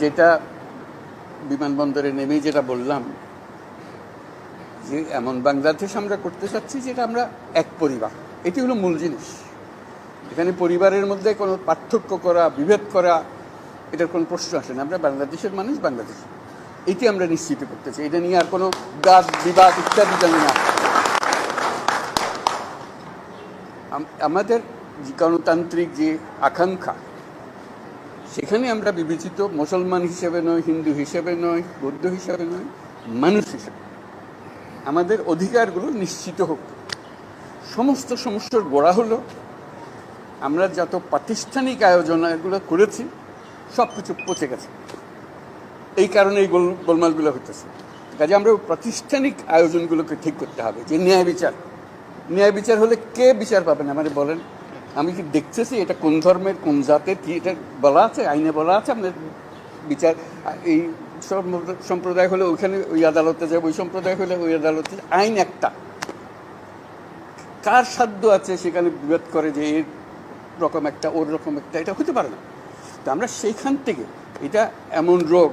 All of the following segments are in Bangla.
যেটা বিমানবন্দরে নেমেই যেটা বললাম, যে এমন বাংলাদেশ আমরা করতে চাচ্ছি যেটা আমরা এক পরিবার। এটি হলো মূল জিনিস। এখানে পরিবারের মধ্যে কোনো পার্থক্য করা, বিভেদ করা, এটার কোনো প্রশ্ন আসে না। আমরা বাংলাদেশের মানুষ, বাংলাদেশ। এটি আমরা নিশ্চিত করতে চাই। এটা নিয়ে আর কোনো বাদ, বিবাদ ইত্যাদি জানি না। আমাদের গণতান্ত্রিক যে আকাঙ্ক্ষা সেখানে আমরা বিবেচিত মুসলমান হিসেবে নয়, হিন্দু হিসেবে নয়, বৌদ্ধ হিসেবে নয়, মানুষ হিসেবে আমাদের অধিকারগুলো নিশ্চিত হোক। সমস্ত সমস্যার গোড়া হলো, আমরা যত প্রাতিষ্ঠানিক আয়োজনগুলো করেছি সব কিছু পচে গেছে। এই কারণে এই গোল, গোলমালগুলো হইতেছে। কাজে আমরা প্রাতিষ্ঠানিক আয়োজনগুলোকে ঠিক করতে হবে, যে ন্যায় বিচার। ন্যায় বিচার হলে কে বিচার পাবেন আমাদের বলেন আমি কি দেখতেছি এটা কোন ধর্মের, কোন জাতের, কি এটা বলা আছে, আইনে বলা আছে? আপনার বিচার, এই সম্প্রদায় হলে ওইখানে, ওই আদালতে যাবে ওই সম্প্রদায় হলে ওই আদালতে আইন একটা। কার সাধ্য আছে সেখানে বিভেদ করে যে এর রকম একটা, ওর রকম একটা? এটা হতে পারে না। তো আমরা সেইখান থেকে, এটা এমন রোগ,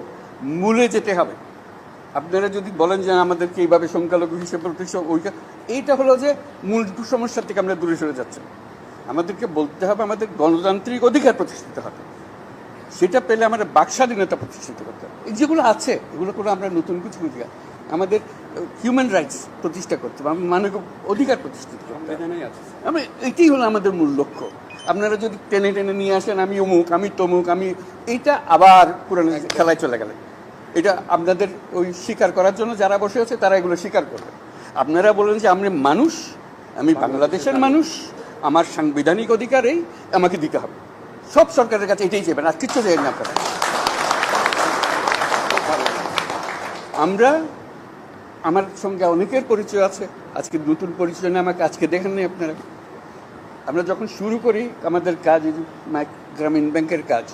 মূলে যেতে হবে। আপনারা যদি বলেন যে আমাদেরকে এইভাবে সংখ্যালঘু হিসেবে এইটা হলো যে মূল সমস্যা থেকে আমরা দূরে সরে যাচ্ছি। আমাদেরকে বলতে হবে আমাদের গণতান্ত্রিক অধিকার প্রতিষ্ঠিত হবে। সেটা পেলে আমাদের বাক স্বাধীনতা প্রতিষ্ঠিত করতে হবে। এই যেগুলো আছে এগুলো করে আমরা নতুন কিছু অধিকার আমাদের হিউম্যান রাইটস প্রতিষ্ঠা করতে হবে মানবিক অধিকার প্রতিষ্ঠিত করতে সংবিধানেই এটাই হলো আমাদের মূল লক্ষ্য। আপনারা যদি টেনে টেনে নিয়ে আসেন আমি অমুক আমি তমুক আমি এইটা আবার পুরানো খেলায় চলে গেলে। এটা আপনাদের ওই স্বীকার করার জন্য যারা বসে আছে তারা এগুলো স্বীকার করবে। আপনারা বলেন যে আমি মানুষ আমি বাংলাদেশের মানুষ আমার সাংবিধানিক অধিকার এই আমাকে দিতে হবে। সব সরকারের কাছে এটাই চাইবেন, আর কিচ্ছু চাইবেন না আপনারা। আমরা, আমার সঙ্গে অনেকের পরিচয় আছে, আজকে নতুন পরিচয় নিয়ে আমাকে আজকে দেখেন নি আপনারা। আমরা যখন শুরু করি, আমাদের কাজ গ্রামীণ ব্যাংকের কাজ,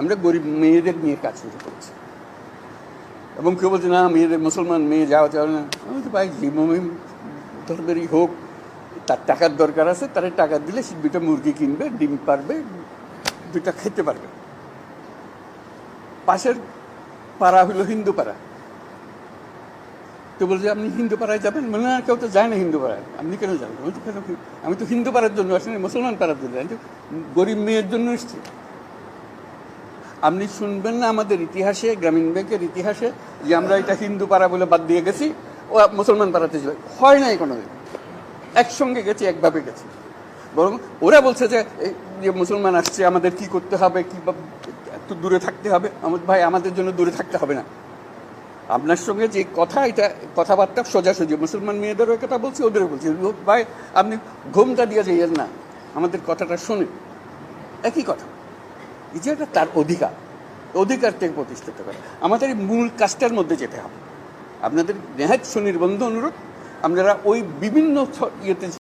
আমরা গরিব মেয়েদের নিয়ে কাজ শুরু করেছি। এবং কেউ বলছে, না, মেয়েদের, মুসলমান মেয়ে যাওয়া যাবে না। আমি তো ভাই ধর্মেরই হোক তার টাকার দরকার আছে, তার টাকা দিলে সে দুটা মুরগি কিনবে, ডিম পারবে দুটা খেতে পারবে। পাশের পাড়া হলো হিন্দু পাড়া। তো বলছে, আপনি হিন্দু পাড়ায় যাবেন? মানে না, কেউ তো যায় না হিন্দু পাড়ায়। আপনি কেন যাবেন? আমি তো কেন আমি তো হিন্দু পাড়ার জন্য আসিনি, মুসলমান পাড়ার জন্য। আমি গরিব মেয়ের জন্য এসেছি। আপনি শুনবেন না আমাদের ইতিহাসে, গ্রামীণ ব্যাংকের ইতিহাসে, যে আমরা এটা হিন্দু পাড়া বলে বাদ দিয়ে গেছি, ও মুসলমান পাড়াতে হয় নাই কোনোদিন। একসঙ্গে গেছি, একভাবে গেছি। বরং ওরা বলছে যে যে মুসলমান আসছে, আমাদের কি করতে হবে, কি একটু দূরে থাকতে হবে। আমার ভাই, আমাদের জন্য দূরে থাকতে হবে না। আপনার সঙ্গে যে কথা, এটা কথাবার্তা সোজাসুজি। মুসলমান মেয়েদেরও কথা বলছি, ওদেরও বলছি। ভাই, আপনি ঘুমটা দিয়ে যাইয়েন না। আমাদের কথাটা শুনে একই কথা। এই যে একটা তার অধিকার। অধিকার থেকে প্রতিষ্ঠিত করে। আমাদের মূল কাজটার মধ্যে যেতে হবে। আপনাদের নেহাত সুনির্বন্ধ অনুরোধ। আপনারা ওই বিভিন্ন ইয়েতে